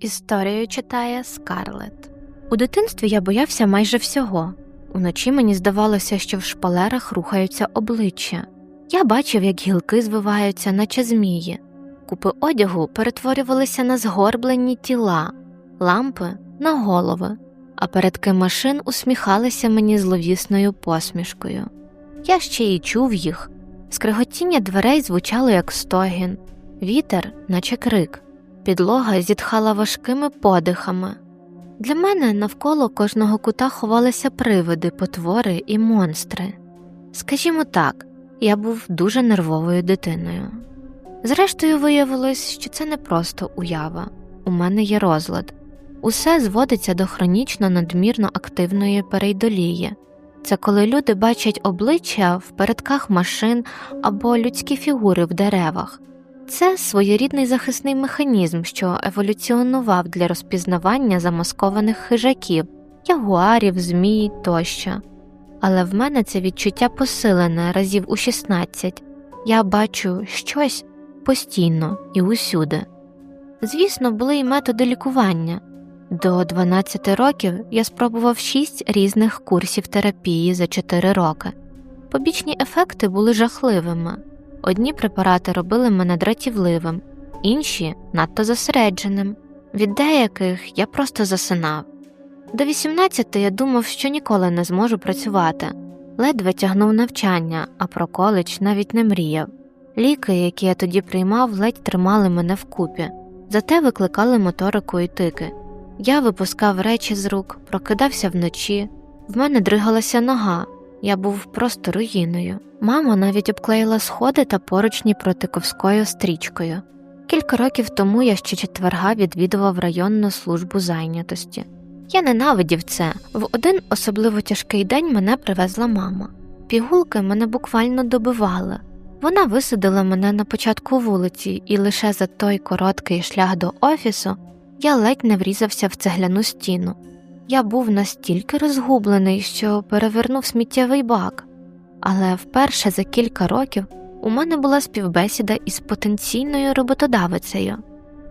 Історію читає Скарлет. У дитинстві я боявся майже всього. Уночі мені здавалося, що в шпалерах рухаються обличчя. Я бачив, як гілки звиваються, наче змії, купи одягу перетворювалися на згорблені тіла, лампи на голови, а передки машин усміхалися мені зловісною посмішкою. Я ще й чув їх. Скриготіння дверей звучало як стогін, вітер, наче крик, підлога зітхала важкими подихами. Для мене навколо кожного кута ховалися привиди, потвори і монстри. Скажімо так, я був дуже нервовою дитиною. Зрештою, виявилось, що це не просто уява, у мене є розлад. Усе зводиться до хронічно надмірно активної перейдолії. Це коли люди бачать обличчя в передках машин або людські фігури в деревах. Це своєрідний захисний механізм, що еволюціонував для розпізнавання замаскованих хижаків, ягуарів, змій тощо. Але в мене це відчуття посилене разів у 16. Я бачу щось постійно і усюди. Звісно, були й методи лікування. До 12 років я спробував 6 різних курсів терапії за 4 роки. Побічні ефекти були жахливими. Одні препарати робили мене дратівливим, інші надто зосередженим, від деяких я просто засинав. До 18 я думав, що ніколи не зможу працювати, ледве тягнув навчання, а про коледж навіть не мріяв. Ліки, які я тоді приймав, ледь тримали мене вкупі, зате викликали моторику і тики. Я випускав речі з рук, прокидався вночі, в мене дригалася нога, я був просто руїною. Мама навіть обклеїла сходи та поручні протиковською стрічкою. Кілька років тому я ще четверга відвідував районну службу зайнятості. Я ненавидів це. В один особливо тяжкий день мене привезла мама. Пігулки мене буквально добивали. Вона висадила мене на початку вулиці, і лише за той короткий шлях до офісу я ледь не врізався в цегляну стіну. Я був настільки розгублений, що перевернув сміттєвий бак, але вперше за кілька років у мене була співбесіда із потенційною роботодавицею.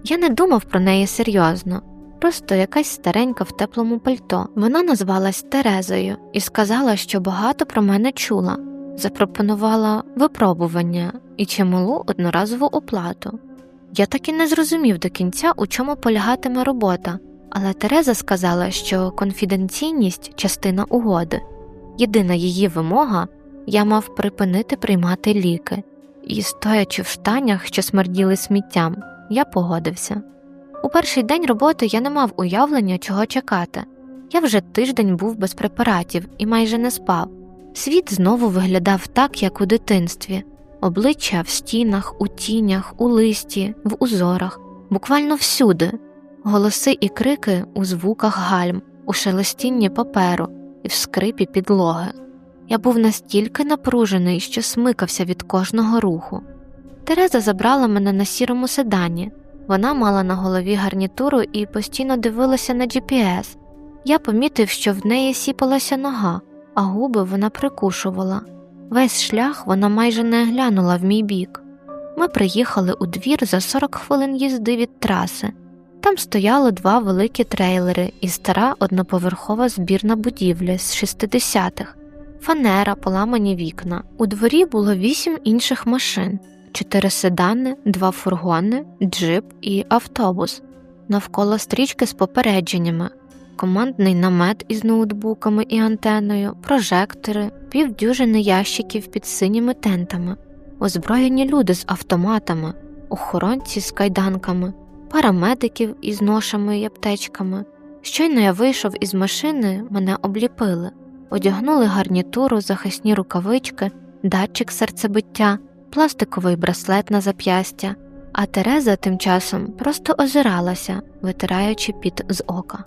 Я не думав про неї серйозно, просто якась старенька в теплому пальто. Вона назвалась Терезою і сказала, що багато про мене чула, запропонувала випробування і чималу одноразову оплату. Я так і не зрозумів до кінця, у чому полягатиме робота, але Тереза сказала, що конфіденційність частина угоди. Єдина її вимога я мав припинити приймати ліки, і, стоячи в штанях, що смерділи сміттям, я погодився. У перший день роботи я не мав уявлення, чого чекати. Я вже тиждень був без препаратів і майже не спав. Світ знову виглядав так, як у дитинстві обличчя в стінах, у тінях, у листі, в узорах, буквально всюди, голоси і крики у звуках гальм, у шелестінні паперу і в скрипі підлоги. Я був настільки напружений, що смикався від кожного руху. Тереза забрала мене на сірому седані. Вона мала на голові гарнітуру і постійно дивилася на GPS. Я помітив, що в неї сіпалася нога, а губи вона прикушувала. Весь шлях вона майже не глянула в мій бік. Ми приїхали у двір за 40 хвилин їзди від траси. Там стояли два великі трейлери і стара одноповерхова збірна будівля з 60-х, фанера, поламані вікна. У дворі було вісім інших машин, чотири седани, два фургони, джип і автобус, навколо стрічки з попередженнями, командний намет із ноутбуками і антеною, прожектори, півдюжини ящиків під синіми тентами, озброєні люди з автоматами, охоронці з кайданками, парамедиків із ношами й аптечками. Щойно я вийшов із машини, мене обліпили, одягнули гарнітуру, захисні рукавички, датчик серцебиття, пластиковий браслет на зап'ястя, а Тереза тим часом просто озиралася, витираючи піт з ока.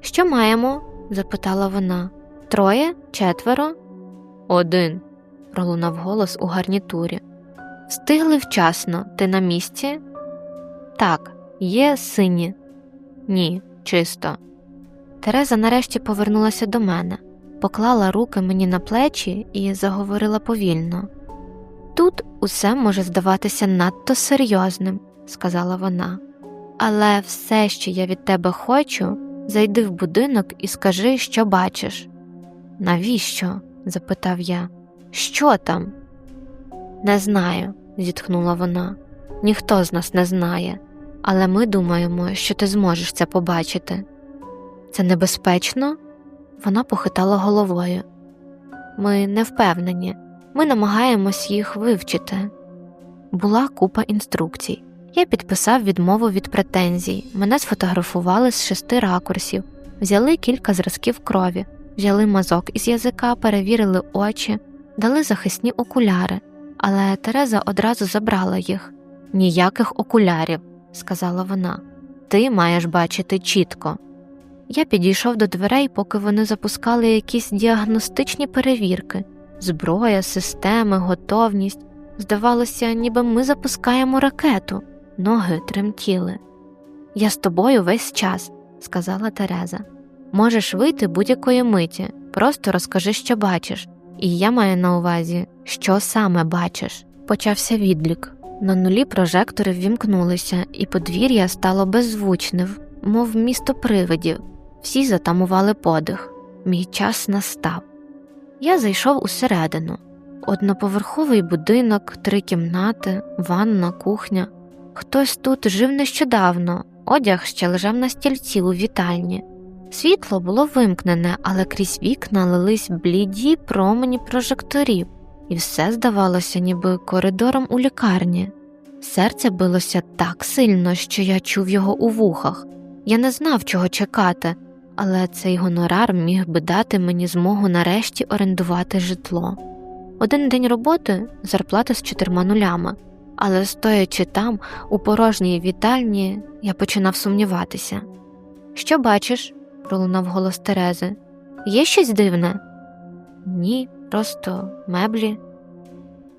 Що маємо? запитала вона. Троє, четверо? Один, пролунав голос у гарнітурі. Встигли вчасно, ти на місці? Так, є сині. Ні, чисто. Тереза нарешті повернулася до мене, поклала руки мені на плечі і заговорила повільно. Тут усе може здаватися надто серйозним, сказала вона. Але все, що я від тебе хочу, зайди в будинок і скажи, що бачиш. Навіщо? запитав я. Що там? Не знаю, зітхнула вона. Ніхто з нас не знає, але ми думаємо, що ти зможеш це побачити. Це небезпечно? Вона похитала головою. Ми не впевнені, ми намагаємось їх вивчити. Була купа інструкцій. Я підписав відмову від претензій, мене сфотографували з шести ракурсів, взяли кілька зразків крові, взяли мазок із язика, перевірили очі, дали захисні окуляри, але Тереза одразу забрала їх. Ніяких окулярів, сказала вона. Ти маєш бачити чітко. Я підійшов до дверей, поки вони запускали якісь діагностичні перевірки зброя, системи, готовність. Здавалося, ніби ми запускаємо ракету, ноги тремтіли. Я з тобою весь час, сказала Тереза. Можеш вийти будь-якої миті, просто розкажи, що бачиш, і я маю на увазі, що саме бачиш. Почався відлік. На нулі прожектори ввімкнулися, і подвір'я стало беззвучним, мов місто привидів. Всі затамували подих. Мій час настав. Я зайшов усередину. Одноповерховий будинок, три кімнати, ванна, кухня. Хтось тут жив нещодавно, одяг ще лежав на стільці у вітальні. Світло було вимкнене, але крізь вікна лились бліді промені прожекторів, і все здавалося, ніби коридором у лікарні. Серце билося так сильно, що я чув його у вухах. Я не знав, чого чекати, але цей гонорар міг би дати мені змогу нарешті орендувати житло. Один день роботи зарплата з чотирма нулями, але стоячи там, у порожній вітальні, я починав сумніватися. Що бачиш? пролунав голос Терези. Є щось дивне? Ні, просто меблі.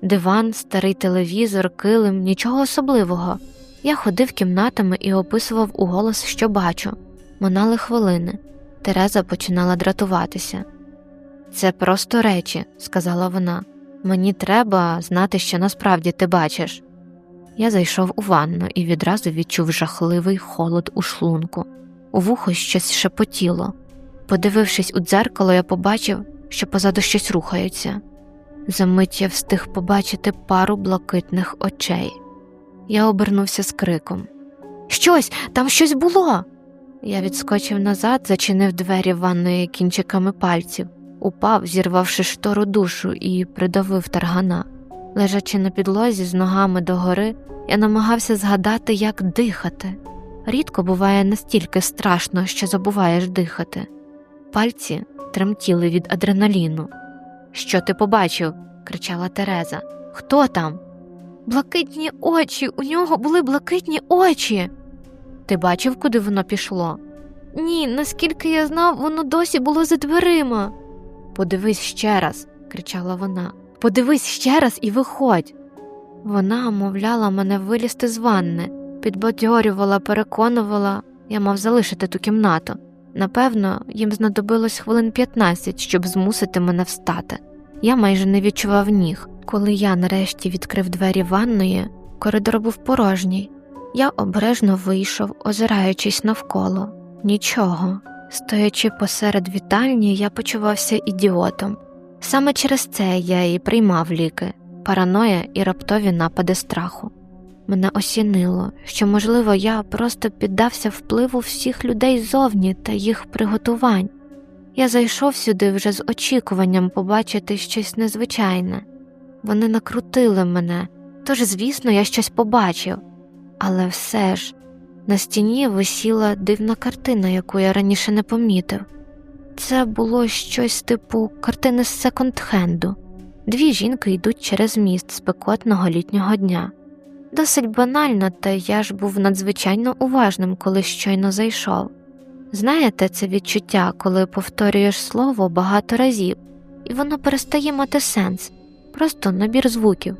Диван, старий телевізор, килим, нічого особливого. Я ходив кімнатами і описував у голос, що бачу. Минали хвилини. Тереза починала дратуватися. Це просто речі, сказала вона. Мені треба знати, що насправді ти бачиш. Я зайшов у ванну і відразу відчув жахливий холод у шлунку. У вухо щось шепотіло. Подивившись у дзеркало, я побачив, що позаду щось рухається. Замить я встиг побачити пару блакитних очей. Я обернувся з криком Щось, там щось було. Я відскочив назад, зачинив двері ванної кінчиками пальців, упав, зірвавши штору душу, і придавив таргана. Лежачи на підлозі з ногами догори, я намагався згадати, як дихати. Рідко буває настільки страшно, що забуваєш дихати. Пальці тремтіли від адреналіну. Що ти побачив? кричала Тереза. Хто там? Блакитні очі, у нього були блакитні очі. Ти бачив, куди воно пішло? Ні, наскільки я знав, воно досі було за дверима. Подивись ще раз, кричала вона. Подивись ще раз і виходь. Вона мовляла мене вилізти з ванни, підбадьорювала, переконувала, я мав залишити ту кімнату. Напевно, їм знадобилось хвилин 15, щоб змусити мене встати. Я майже не відчував ніг. Коли я нарешті відкрив двері ванної, коридор був порожній. Я обережно вийшов, озираючись навколо. Нічого. Стоячи посеред вітальні, я почувався ідіотом. Саме через це я і приймав ліки, параноя і раптові напади страху. Мене осінило, що, можливо, я просто піддався впливу всіх людей зовні та їх приготувань. Я зайшов сюди вже з очікуванням побачити щось незвичайне. Вони накрутили мене, тож, звісно, я щось побачив. Але все ж на стіні висіла дивна картина, яку я раніше не помітив. Це було щось типу картини з секонд-хенду. Дві жінки йдуть через міст спекотного літнього дня. Досить банально, та я ж був надзвичайно уважним, коли щойно зайшов. Знаєте, це відчуття, коли повторюєш слово багато разів, і воно перестає мати сенс, просто набір звуків.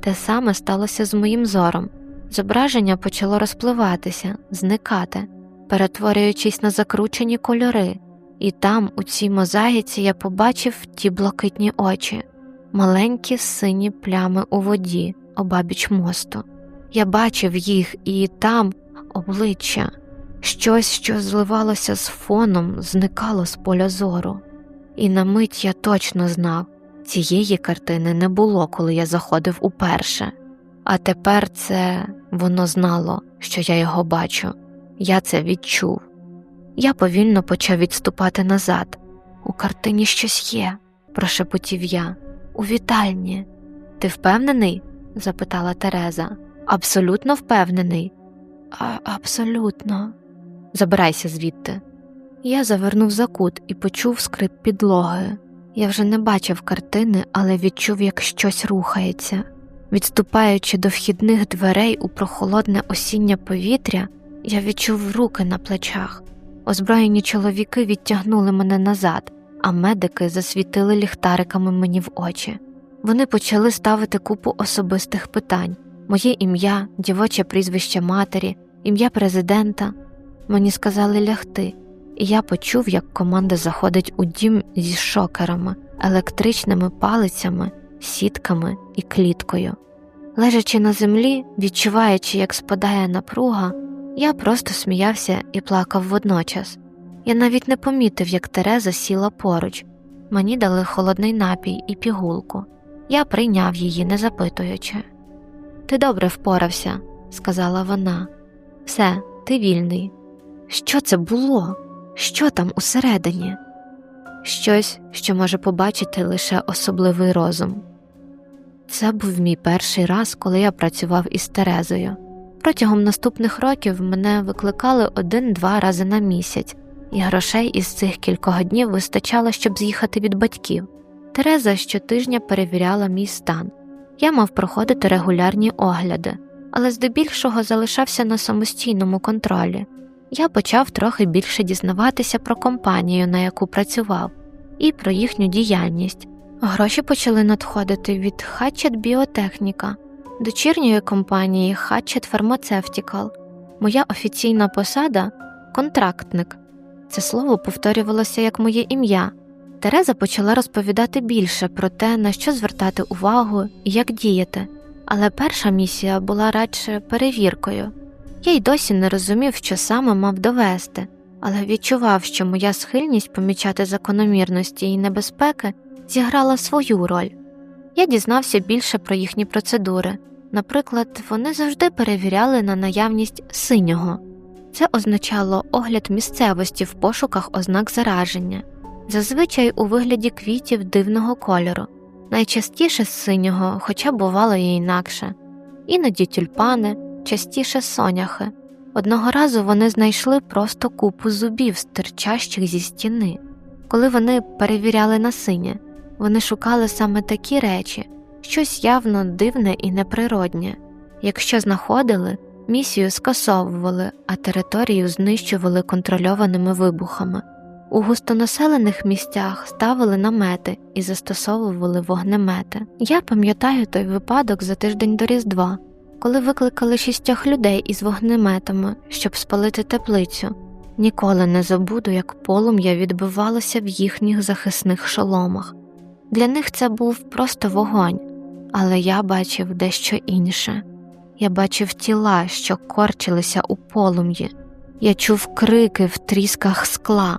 Те саме сталося з моїм зором. Зображення почало розпливатися, зникати, перетворюючись на закручені кольори, і там, у цій мозаїці, я побачив ті блакитні очі, маленькі сині плями у воді, обабіч мосту. Я бачив їх, і там, обличчя, щось, що зливалося з фоном, зникало з поля зору. І на мить я точно знав, цієї картини не було, коли я заходив уперше. А тепер це воно знало, що я його бачу. Я це відчув. Я повільно почав відступати назад. У картині щось є, прошепотів я. У вітальні. Ти впевнений? запитала Тереза. Абсолютно впевнений. А, абсолютно. Забирайся звідти. Я завернув за кут і почув скрип підлоги. Я вже не бачив картини, але відчув, як щось рухається. Відступаючи до вхідних дверей у прохолодне осіннє повітря, я відчув руки на плечах. Озброєні чоловіки відтягнули мене назад, а медики засвітили ліхтариками мені в очі. Вони почали ставити купу особистих питань моє ім'я, дівоче прізвище матері, ім'я президента. Мені сказали лягти, і я почув, як команда заходить у дім зі шокерами, електричними палицями, сітками і кліткою. Лежачи на землі, відчуваючи, як спадає напруга, я просто сміявся і плакав водночас. Я навіть не помітив, як Тереза сіла поруч. Мені дали холодний напій і пігулку. Я прийняв її, не запитуючи. Ти добре впорався, сказала вона. Все, ти вільний. Що це було? Що там усередині? Щось, що може побачити лише особливий розум. Це був мій перший раз, коли я працював із Терезою. Протягом наступних років мене викликали один-два рази на місяць, і грошей із цих кількох днів вистачало, щоб з'їхати від батьків. Тереза щотижня перевіряла мій стан. Я мав проходити регулярні огляди, але здебільшого залишався на самостійному контролі. Я почав трохи більше дізнаватися про компанію, на яку працював, і про їхню діяльність. Гроші почали надходити від Hatchet Біотехніка, дочірньої компанії Hatchet Pharmaceutical. Моя офіційна посада контрактник. Це слово повторювалося як моє ім'я. Тереза почала розповідати більше про те, на що звертати увагу і як діяти, але перша місія була радше перевіркою. Я й досі не розумів, що саме мав довести, але відчував, що моя схильність помічати закономірності і небезпеки зіграла свою роль. Я дізнався більше про їхні процедури. Наприклад, вони завжди перевіряли на наявність синього. Це означало огляд місцевості в пошуках ознак зараження, зазвичай у вигляді квітів дивного кольору, найчастіше синього, хоча бувало і інакше, іноді тюльпани, частіше соняхи. Одного разу вони знайшли просто купу зубів, стирчащих зі стіни. Коли вони перевіряли на синє, вони шукали саме такі речі, щось явно дивне і неприроднє. Якщо знаходили, місію скасовували, а територію знищували контрольованими вибухами. У густонаселених місцях ставили намети і застосовували вогнемети. Я пам'ятаю той випадок за тиждень до Різдва, коли викликали шістьох людей із вогнеметами, щоб спалити теплицю. Ніколи не забуду, як полум'я відбивалося в їхніх захисних шоломах. Для них це був просто вогонь, але я бачив дещо інше. Я бачив тіла, що корчилися у полум'ї, я чув крики в трісках скла,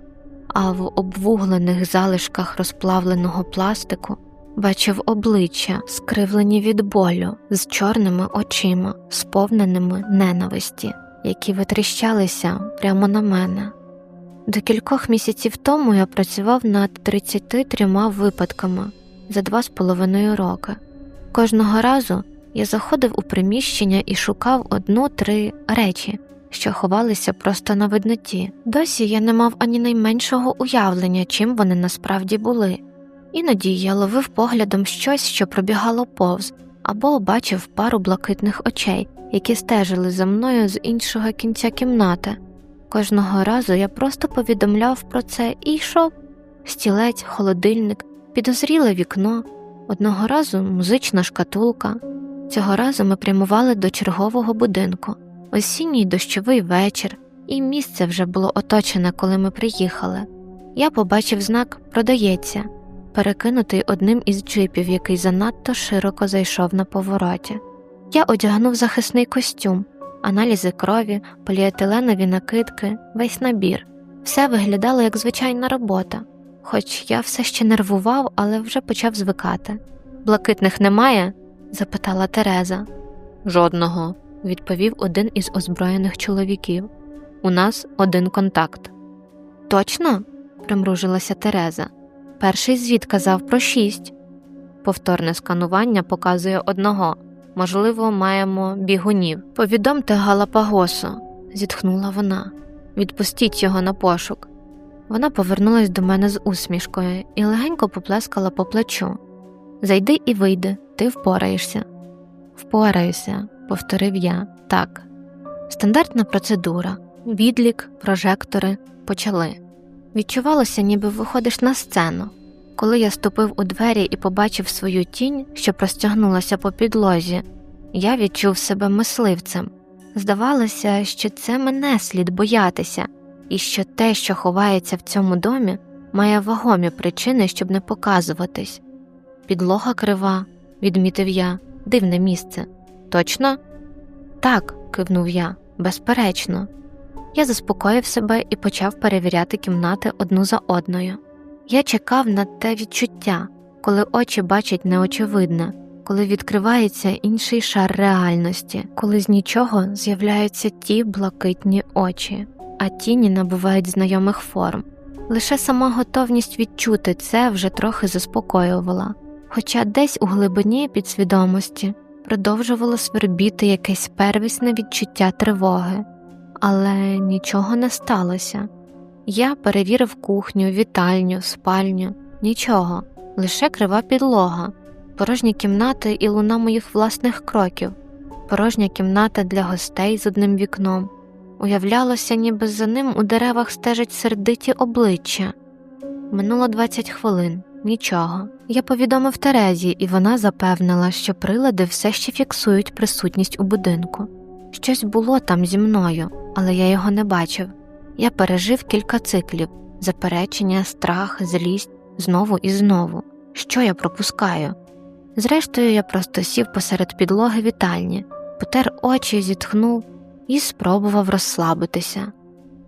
а в обвуглених залишках розплавленого пластику бачив обличчя, скривлені від болю, з чорними очима, сповненими ненависті, які витріщалися прямо на мене. До кількох місяців тому я працював над 33 випадками за два з половиною роки. Кожного разу я заходив у приміщення і шукав одну-три речі, що ховалися просто на видноті. Досі я не мав ані найменшого уявлення, чим вони насправді були. Іноді я ловив поглядом щось, що пробігало повз, або бачив пару блакитних очей, які стежили за мною з іншого кінця кімнати. Кожного разу я просто повідомляв про це і йшов стілець, холодильник, підозріле вікно, одного разу музична шкатулка. Цього разу ми прямували до чергового будинку, осінній дощовий вечір, і місце вже було оточене, коли ми приїхали. Я побачив знак Продається, перекинутий одним із джипів, який занадто широко зайшов на повороті. Я одягнув захисний костюм, аналізи крові, поліетиленові накидки, весь набір. Все виглядало як звичайна робота, хоч я все ще нервував, але вже почав звикати. Блакитних немає? запитала Тереза. Жодного, відповів один із озброєних чоловіків. У нас один контакт. Точно? примружилася Тереза. Перший звіт казав про шість. Повторне сканування показує одного. Можливо, маємо бігунів. Повідомте Галапагосу, зітхнула вона. Відпустіть його на пошук. Вона повернулась до мене з усмішкою і легенько поплескала по плечу. Зайди і вийди, ти впораєшся. Впораюся, повторив я так. Стандартна процедура, відлік, прожектори почали. Відчувалося, ніби виходиш на сцену. Коли я ступив у двері і побачив свою тінь, що простягнулася по підлозі, я відчув себе мисливцем. Здавалося, що це мене слід боятися, і що те, що ховається в цьому домі, має вагомі причини, щоб не показуватись. Підлога крива, відмітив я, дивне місце. Точно? Так, кивнув я, безперечно. Я заспокоїв себе і почав перевіряти кімнати одну за одною. Я чекав на те відчуття, коли очі бачать неочевидне, коли відкривається інший шар реальності, коли з нічого з'являються ті блакитні очі, а тіні набувають знайомих форм. Лише сама готовність відчути це вже трохи заспокоювала, хоча десь у глибині підсвідомості продовжувало свербіти якесь первісне відчуття тривоги, але нічого не сталося. Я перевірив кухню, вітальню, спальню, нічого, лише крива підлога, порожні кімнати і луна моїх власних кроків, порожня кімната для гостей з одним вікном. Уявлялося, ніби за ним у деревах стежать сердиті обличчя. Минуло 20 хвилин, нічого. Я повідомив Терезі, і вона запевнила, що прилади все ще фіксують присутність у будинку. Щось було там зі мною, але я його не бачив. Я пережив кілька циклів заперечення, страх, злість знову і знову. Що я пропускаю? Зрештою, я просто сів посеред підлоги вітальні, потер очі, зітхнув і спробував розслабитися.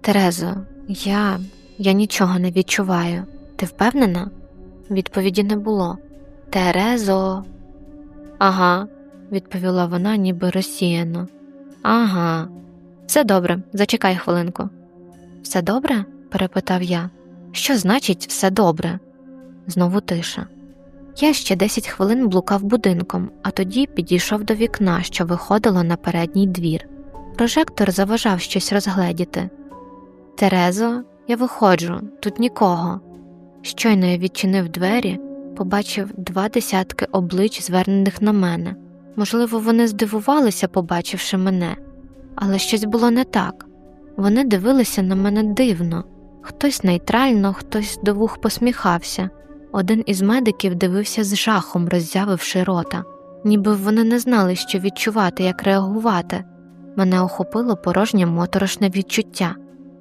Терезо, я я нічого не відчуваю. Ти впевнена? Відповіді не було. Терезо. Ага, відповіла вона, ніби розсіяно. Ага, все добре, зачекай хвилинку. Все добре? перепитав я. Що значить все добре? Знову тиша. Я ще 10 хвилин блукав будинком, а тоді підійшов до вікна, що виходило на передній двір. Прожектор заважав щось розгледіти. Терезо, я виходжу, тут нікого. Щойно я відчинив двері, побачив два десятки облич, звернених на мене. Можливо, вони здивувалися, побачивши мене, але щось було не так. Вони дивилися на мене дивно, хтось нейтрально, хтось до вух посміхався. Один із медиків дивився з жахом, роззявивши рота, ніби вони не знали, що відчувати, як реагувати. Мене охопило порожнє моторошне відчуття,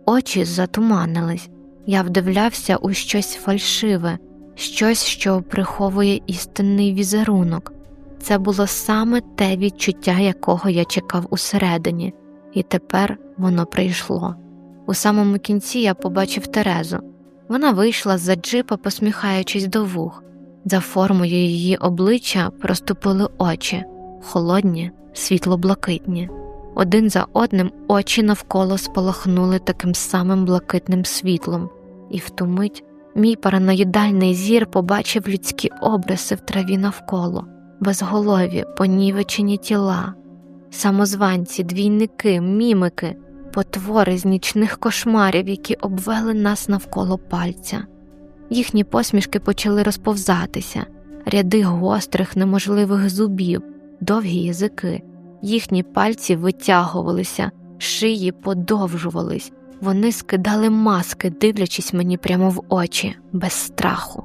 очі затуманились. Я вдивлявся у щось фальшиве, щось, що приховує істинний візерунок. Це було саме те відчуття, якого я чекав усередині, і тепер воно прийшло. У самому кінці я побачив Терезу. Вона вийшла з за джипа, посміхаючись до вух. За формою її обличчя проступили очі, холодні, світло-блакитні. Один за одним очі навколо спалахнули таким самим блакитним світлом, і в ту мить мій параноїдальний зір побачив людські обриси в траві навколо, безголові, понівечені тіла, самозванці, двійники, мімики, потвори з нічних кошмарів, які обвели нас навколо пальця. Їхні посмішки почали розповзатися, ряди гострих, неможливих зубів, довгі язики. Їхні пальці витягувалися, шиї подовжувались, вони скидали маски, дивлячись мені прямо в очі, без страху.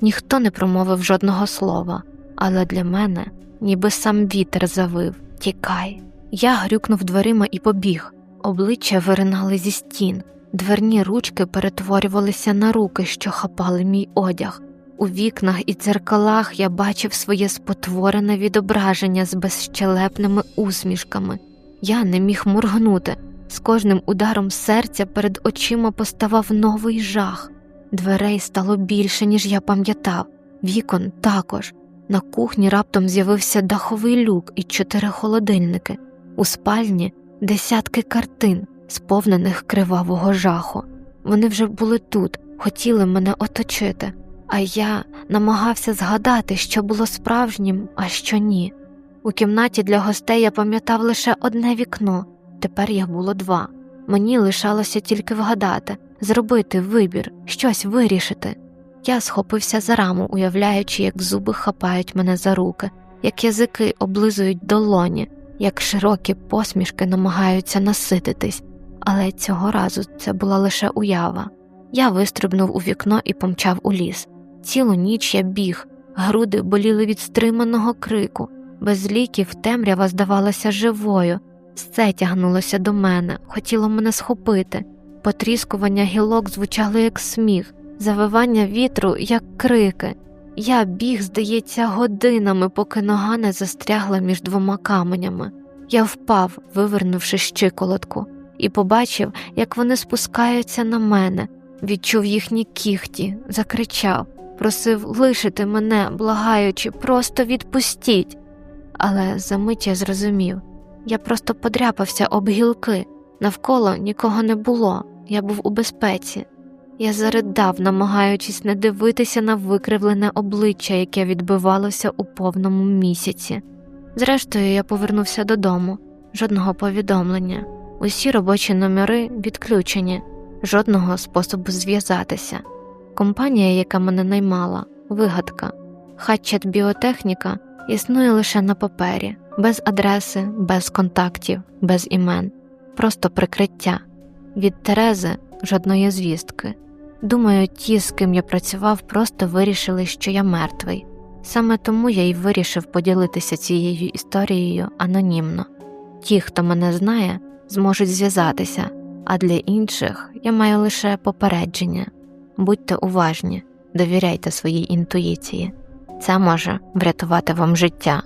Ніхто не промовив жодного слова, але для мене ніби сам вітер завив Тікай. Я грюкнув дверима і побіг. Обличчя виринали зі стін, дверні ручки перетворювалися на руки, що хапали мій одяг. У вікнах і дзеркалах я бачив своє спотворене відображення з безщелепними усмішками. Я не міг моргнути. З кожним ударом серця перед очима поставав новий жах. Дверей стало більше, ніж я пам'ятав, вікон також. На кухні раптом з'явився даховий люк і чотири холодильники, у спальні десятки картин, сповнених кривавого жаху. Вони вже були тут, хотіли мене оточити, а я намагався згадати, що було справжнім, а що ні. У кімнаті для гостей я пам'ятав лише одне вікно, тепер їх було два. Мені лишалося тільки вгадати, зробити вибір, щось вирішити. Я схопився за раму, уявляючи, як зуби хапають мене за руки, як язики облизують долоні, як широкі посмішки намагаються насититись, але цього разу це була лише уява. Я вистрибнув у вікно і помчав у ліс. Цілу ніч я біг, груди боліли від стриманого крику, без ліків темрява здавалася живою, все тягнулося до мене, хотіло мене схопити. Потріскування гілок звучали як сміх, завивання вітру, як крики. Я біг, здається, годинами, поки нога не застрягла між двома каменями. Я впав, вивернувши щиколотку, і побачив, як вони спускаються на мене, відчув їхні кіхті, закричав, просив лишити мене, благаючи, просто відпустіть. Але за мить я зрозумів я просто подряпався об гілки, навколо нікого не було, я був у безпеці. Я заридав, намагаючись не дивитися на викривлене обличчя, яке відбивалося у повному місяці. Зрештою, я повернувся додому, жодного повідомлення, усі робочі номери відключені, жодного способу зв'язатися. Компанія, яка мене наймала, вигадка, хатчет біотехніка існує лише на папері, без адреси, без контактів, без імен, просто прикриття. Від Терези жодної звістки. Думаю, ті, з ким я працював, просто вирішили, що я мертвий. Саме тому я й вирішив поділитися цією історією анонімно. Ті, хто мене знає, зможуть зв'язатися, а для інших я маю лише попередження. Будьте уважні, довіряйте своїй інтуїції. Це може врятувати вам життя.